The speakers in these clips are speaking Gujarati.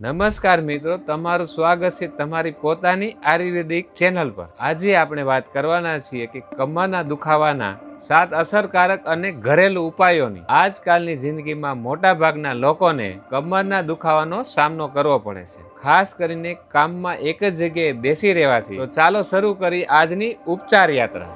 નમસ્કાર મિત્રો, તમારું સ્વાગત છે તમારી પોતાની આયુર્વેદિક ચેનલ પર. આજે આપણે વાત કરવાના છીએ કે કમરના દુખાવાના સાત અસરકારક અને ઘરેલું ઉપાયોની. આજકાલની જિંદગીમાં મોટા ભાગના લોકોને કમરના દુખાવાનો સામનો કરવો પડે છે. ખાસ કરીને કામમાં એક જ જગ્યાએ બેસી રહેવાથી. તો ચાલો શરૂ કરી આજની ઉપચાર યાત્રા.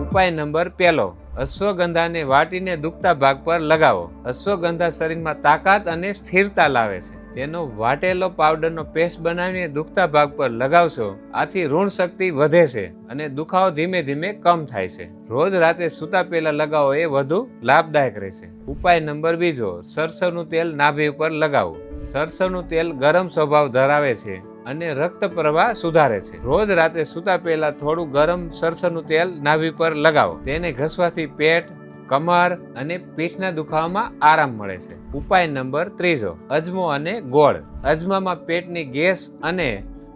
ઉપાય નંબર પહેલો. અશ્વગંધાને વાટીને દુખતા ભાગ પર લગાવો. અશ્વગંધા શરીરમાં તાકાત અને સ્થિરતા લાવે છે. તેનો વાટેલો પાવડરનો પેસ્ટ બનાવીને દુખતા ભાગ પર લગાવશો, આથી ઋણ શક્તિ વધે છે અને દુખાવો ધીમે ધીમે કમ થાય છે. રોજ રાતે સૂતા પહેલા લગાવો એ વધુ લાભદાયક રહેશે. ઉપાય નંબર બીજો સરસવનું તેલ નાભી ઉપર લગાવો. સરસવનું તેલ ગરમ સ્વભાવ ધરાવે છે. અને રક્ત પ્રવાહ સુધારે છે. રોજ રાતે સૂતા પહેલા થોડું ગરમ સરસનું તેલ નાભી પર લગાવો. તેને ઘસવાથી પેટ, કમર અને પીઠના દુખાવામાં આરામ મળે છે. ઉપાય નંબર ત્રીજો, અજમો અને ગોળ. અજમામાં પેટની ગેસ અને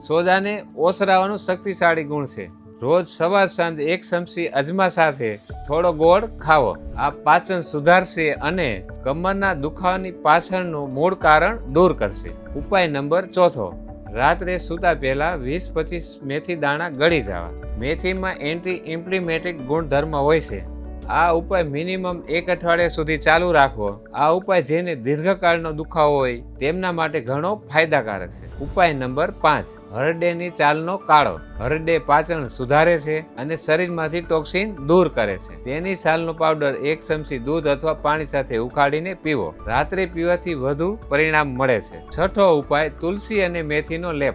સોજાને ઓસરાવાનું શક્તિશાળી ગુણ છે. રોજ સવાર સાંજ એક ચમચી અજમા સાથે થોડો ગોળ ખાવો. આ પાચન સુધારશે અને કમરના દુખાવાની પાછળનું મૂળ કારણ દૂર કરશે. ઉપાય નંબર ચોથો રાત્રે સૂતા પહેલા વીસ પચીસ મેથી દાણા ગળી જવા. મેથીમાં એન્ટી ઇમ્પ્લિમેટિક ગુણધર્મ હોય છે. આ ઉપાય મિનિમમ એક અઠવાડિયા સુધી ચાલુ રાખવો. આ ઉપાય જેને દીર્ઘકાળનો દુખાવો હોય, તેમના માટે ઘણો ફાયદાકારક છે. ઉપાય નંબર પાંચ. હરડેની ચાલનો કાળો. હરડે પાચન સુધારે છે અને શરીરમાંથી ટોક્સિન દૂર કરે છે. તેની છાલનો પાવડર એક ચમચી દૂધ અથવા પાણી સાથે ઉકાળીને પીવો. રાત્રે પીવાથી વધુ પરિણામ મળે છે. છઠ્ઠો ઉપાય તુલસી અને મેથીનો લેપ.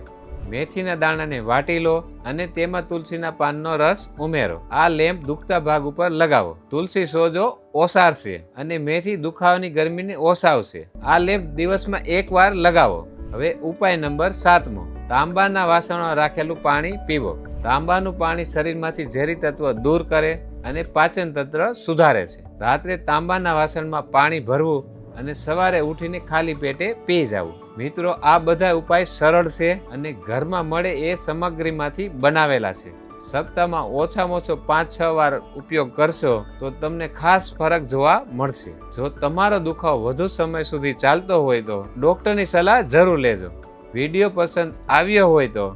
મેથીના દાણાને વાટી લો અને તેમાં તુલસીના પાનનો રસ ઉમેરો. આ લેમ્પ દુખતા ભાગ ઉપર લગાવો. તુલસી સોજો ઓસારશે અને મેથી દુખાવાની ગરમીને ઓસાવશે. આ લેમ્પ દિવસમાં એક વાર લગાવો. હવે ઉપાય નંબર સાતમો. તાંબાના વાસણમાં રાખેલું પાણી પીવો. તાંબાનું પાણી શરીરમાંથી ઝેરી તત્વ દૂર કરે અને પાચન તંત્ર સુધારે છે. રાત્રે તાંબાના વાસણમાં પાણી ભરવું અને સવારે ઉઠીને ખાલી પેટે પી જવું. મિત્રો, આ બધા ઉપાય સરળ છે અને ઘરમાં મળે એ સામગ્રીમાંથી બનાવેલા છે. સપ્તાહમાં ઓછામાં ઓછો પાંચ, છ વાર ઉપયોગ કરશો તો તમને ખાસ ફરક જોવા મળશે. જો તમારો દુખાવો વધુ સમય સુધી ચાલતો હોય તો ડૉક્ટરની સલાહ જરૂર લેજો. વીડિયો પસંદ આવ્યો હોય તો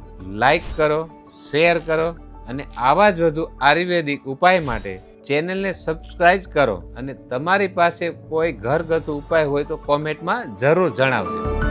લાઈક કરો, શેર કરો અને આવા જ વધુ આયુર્વેદિક ઉપાય માટે ચેનલને સબસ્ક્રાઇબ કરો અને તમારી પાસે કોઈ ઘરગથ્થુ ઉપાય હોય તો કોમેન્ટમાં જરૂર જણાવજો.